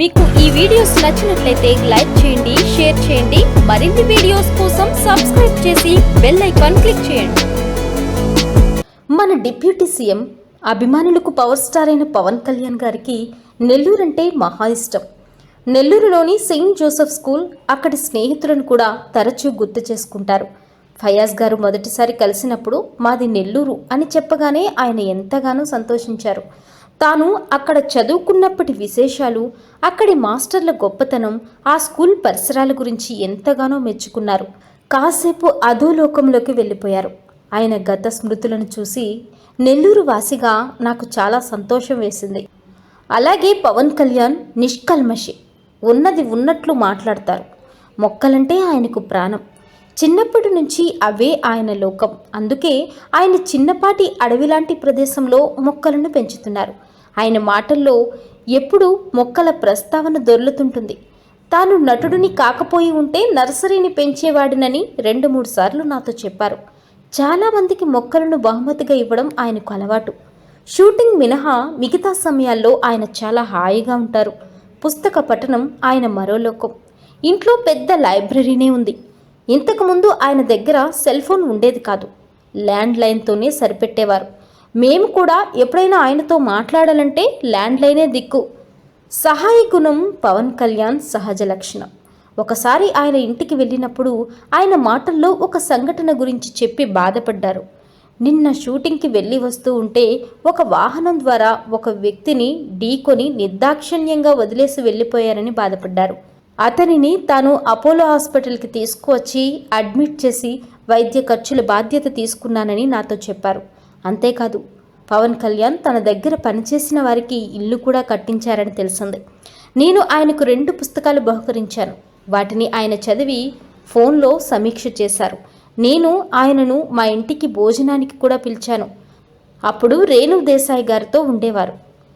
మీకు ఈ వీడియోస్ నచ్చినట్లయితే లైక్ చేయండి షేర్ చేయండి. మరిన్ని వీడియోస్ కోసం సబ్స్క్రైబ్ చేసి బెల్ ఐకాన్ క్లిక్ చేయండి. మన డిప్యూటీ సీఎం అభిమానులకు పవర్ స్టార్ అయిన పవన్ కళ్యాణ్ గారికి నెల్లూరు అంటే మహా ఇష్టం. నెల్లూరులోని సెయింట్ జోసెఫ్ స్కూల్ అక్కడి స్నేహితులను కూడా తరచూ గుర్తు చేసుకుంటారు. ఫయాజ్ గారు మొదటిసారి కలిసినప్పుడు మాది నెల్లూరు అని చెప్పగానే ఆయన ఎంతగానో సంతోషించారు. తాను అక్కడ చదువుకున్నప్పటి విశేషాలు అక్కడి మాస్టర్ల గొప్పతనం ఆ స్కూల్ పరిసరాల గురించి ఎంతగానో మెచ్చుకున్నారు. కాసేపు అధోలోకంలోకి వెళ్ళిపోయారు. ఆయన గత స్మృతులను చూసి నెల్లూరు వాసిగా నాకు చాలా సంతోషం వేసింది. అలాగే పవన్ కళ్యాణ్ నిష్కల్మషి ఉన్నది ఉన్నట్లు మాట్లాడతారు. మొక్కలంటే ఆయనకు ప్రాణం. చిన్నప్పటి నుంచి అవే ఆయన లోకం. అందుకే ఆయన చిన్నపాటి అడవిలాంటి ప్రదేశంలో మొక్కలను పెంచుతున్నారు. ఆయన మాటల్లో ఎప్పుడూ మొక్కల ప్రస్తావన దొర్లుతుంటుంది. తాను నటుడిని కాకపోయి ఉంటే నర్సరీని పెంచేవాడినని రెండు మూడు సార్లు నాతో చెప్పారు. చాలామందికి మొక్కలను బహుమతిగా ఇవ్వడం ఆయనకు అలవాటు. షూటింగ్ మినహా మిగతా సమయాల్లో ఆయన చాలా హాయిగా ఉంటారు. పుస్తక పఠనం ఆయన మరో లోకం. ఇంట్లో పెద్ద లైబ్రరీనే ఉంది. ఇంతకుముందు ఆయన దగ్గర సెల్ ఫోన్ ఉండేది కాదు. ల్యాండ్ లైన్తోనే సరిపెట్టేవారు. మేము కూడా ఎప్పుడైనా ఆయనతో మాట్లాడాలంటే ల్యాండ్లైనే దిక్కు. సహాయ గుణం పవన్ కళ్యాణ్ సహజ లక్షణం. ఒకసారి ఆయన ఇంటికి వెళ్ళినప్పుడు ఆయన మాటల్లో ఒక సంఘటన గురించి చెప్పి బాధపడ్డారు. నిన్న షూటింగ్కి వెళ్ళి వస్తూ ఉంటే ఒక వాహనం ద్వారా ఒక వ్యక్తిని ఢీకొని నిర్దాక్షిణ్యంగా వదిలేసి వెళ్ళిపోయారని బాధపడ్డారు. అతనిని తాను అపోలో హాస్పిటల్కి తీసుకువచ్చి అడ్మిట్ చేసి వైద్య ఖర్చుల బాధ్యత తీసుకున్నానని నాతో చెప్పారు. అంతేకాదు పవన్ కళ్యాణ్ తన దగ్గర పనిచేసిన వారికి ఇల్లు కూడా కట్టించారని తెలిసింది. నేను ఆయనకు రెండు పుస్తకాలు బహుకరించాను. వాటిని ఆయన చదివి ఫోన్లో సమీక్ష చేశారు. నేను ఆయనను మా ఇంటికి భోజనానికి కూడా పిలిచాను. అప్పుడు రేణు దేశాయ్ గారితో ఉండేవారు.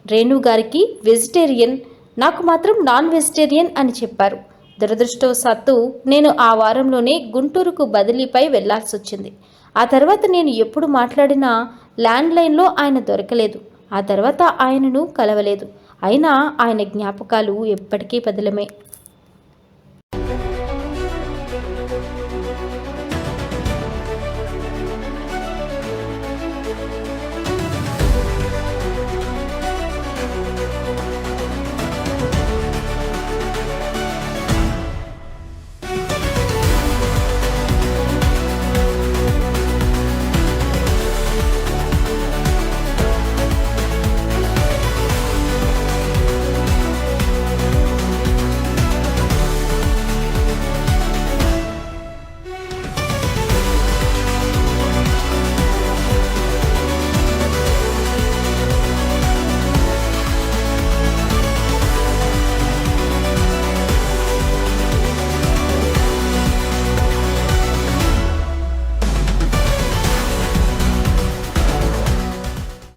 రేణు గారికి వెజిటేరియన్ నాకు మాత్రం నాన్ వెజిటేరియన్ అని చెప్పారు. దురదృష్టవశాత్తు నేను ఆ వారంలోనే గుంటూరుకు బదిలీపై వెళ్ళాల్సి వచ్చింది ఆ తర్వాత నేను ఎప్పుడు మాట్లాడినా ల్యాండ్లైన్లో ఆయన దొరకలేదు. ఆ తర్వాత ఆయనను కలవలేదు. అయినా ఆయన జ్ఞాపకాలు ఎప్పటికీ పదిలమే